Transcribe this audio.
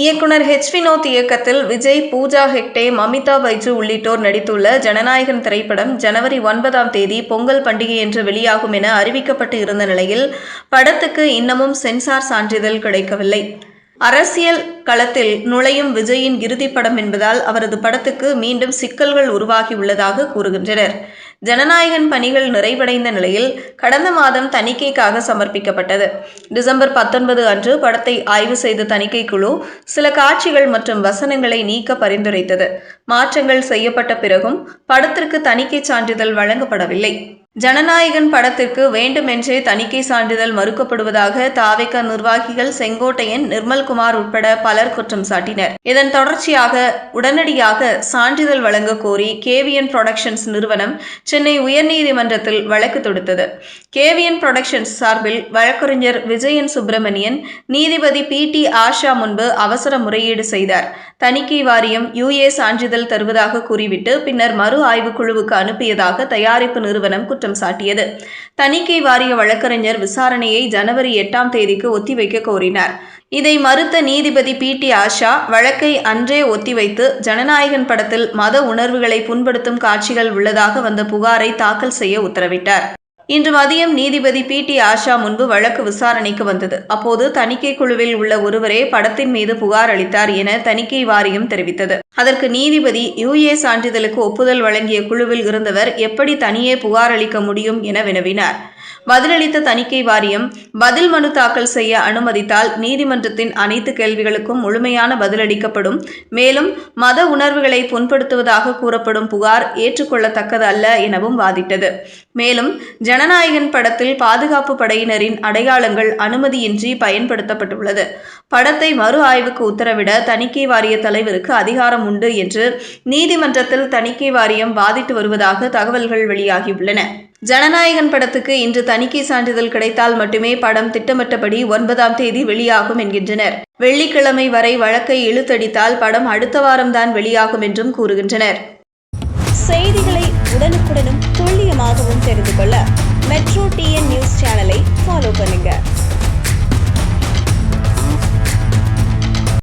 இயக்குனர் ஹெச் வினோத் இயக்கத்தில் விஜய் பூஜா ஹெக்டே மமிதா பைஜு உள்ளிட்டோர் நடித்துள்ள ஜனநாயகன் திரைப்படம் ஜனவரி ஒன்பதாம் தேதி பொங்கல் பண்டிகையன்று வெளியாகும் என அறிவிக்கப்பட்டு இருந்த நிலையில் படத்துக்கு இன்னமும் சென்சார் சான்றிதழ் கிடைக்கவில்லை. அரசியல் களத்தில் நுழையும் விஜயின் இறுதிப் படம் என்பதால் அவரது படத்துக்கு மீண்டும் சிக்கல்கள் உருவாகியுள்ளதாக கூறுகின்றனர். ஜனநாயகன் பணிகள் நிறைவடைந்த நிலையில் கடந்த மாதம் தணிக்கைக்காக சமர்ப்பிக்கப்பட்டது. டிசம்பர் பத்தொன்பது அன்று படத்தை ஆய்வு செய்த தணிக்கை குழு சில காட்சிகள் மற்றும் வசனங்களை நீக்க பரிந்துரைத்தது. மாற்றங்கள் செய்யப்பட்ட பிறகும் படத்திற்கு தணிக்கை சான்றிதழ் வழங்கப்படவில்லை. ஜனநாயகன் படத்திற்கு வேண்டுமென்றே தணிக்கை சான்றிதழ் மறுக்கப்படுவதாக தாவேக நிர்வாகிகள் செங்கோட்டையன் நிர்மல்குமார் உட்பட பலர் குற்றம் சாட்டினர். இதன் தொடர்ச்சியாக உடனடியாக சான்றிதழ் வழங்க கோரி கேவிஎன் புரொடக்ஷன்ஸ் நிறுவனம் சென்னை உயர்நீதிமன்றத்தில் வழக்கு தொடுத்தது. கேவிஎன் புரொடக்ஷன்ஸ் சார்பில் வழக்கறிஞர் விஜயன் சுப்பிரமணியன் நீதிபதி பி டி ஆஷா முன்பு அவசர முறையீடு செய்தார். தணிக்கை வாரியம் யுஏ சான்றிதழ் தருவதாக கூறிவிட்டு பின்னர் மறு ஆய்வுக் குழுவுக்கு அனுப்பியதாக தயாரிப்பு நிறுவனம் குற்றம் சாட்டியது. தணிக்கை வாரிய வழக்கறிஞர் விசாரணையை ஜனவரி எட்டாம் தேதிக்கு ஒத்திவைக்க கோரினார். இதை மறுத்த நீதிபதி பி. டி. ஆஷா வழக்கை அன்றே ஒத்திவைத்து ஜனநாயகன் படத்தில் மத உணர்வுகளை புண்படுத்தும் காட்சிகள் உள்ளதாக வந்த புகாரை தாக்கல் செய்ய உத்தரவிட்டார். இன்று மதியம் நீதிபதி பி. டி. ஆஷா முன்பு வழக்கு விசாரணைக்கு வந்தது. அப்போது தணிக்கை குழுவில் உள்ள ஒருவரே படத்தின் மீது புகார் அளித்தார் என தணிக்கை வாரியம் தெரிவித்தது. அதற்கு நீதிபதி யுஏ சான்றிதழுக்கு ஒப்புதல் வழங்கிய குழுவில் இருந்தவர் எப்படி தனியே புகார் அளிக்க முடியும் என வினவினார். பதிலளித்த தணிக்கை வாரியம் பதில் மனு தாக்கல் செய்ய அனுமதித்தால் நீதிமன்றத்தின் அனைத்து கேள்விகளுக்கும் முழுமையான பதிலளிக்கப்படும். மேலும் மத உணர்வுகளை புண்படுத்துவதாக கூறப்படும் புகார் ஏற்றுக்கொள்ளத்தக்கது அல்ல எனவும் வாதிட்டது. மேலும் ஜனநாயகன் படத்தில் பாதுகாப்பு படையினரின் அடையாளங்கள் அனுமதியின்றி பயன்படுத்தப்பட்டுள்ளது. படத்தை மறு ஆய்வுக்கு உத்தரவிட தணிக்கை வாரிய தலைவருக்கு அதிகாரம் உண்டு என்று நீதிமன்றத்தில் தணிக்கை வாரியம் வாதிட்டு வருவதாக தகவல்கள் வெளியாகியுள்ளன. ஜனநாயகன் படத்துக்கு இன்று தணிக்கை சான்றிதழ் கிடைத்தால் மட்டுமே படம் திட்டமிட்டபடி ஒன்பதாம் தேதி வெளியாகும் என்கின்றனர். வெள்ளிக்கிழமை வரை வழக்கை இழுத்தடித்தால் படம் அடுத்த வாரம்தான் வெளியாகும் என்றும் கூறுகின்றனர். செய்திகளை உடனுக்குடனும் துல்லியமாகவும் தெரிந்து கொள்ள மெட்ரோ டிஎன் நியூஸ் சேனலை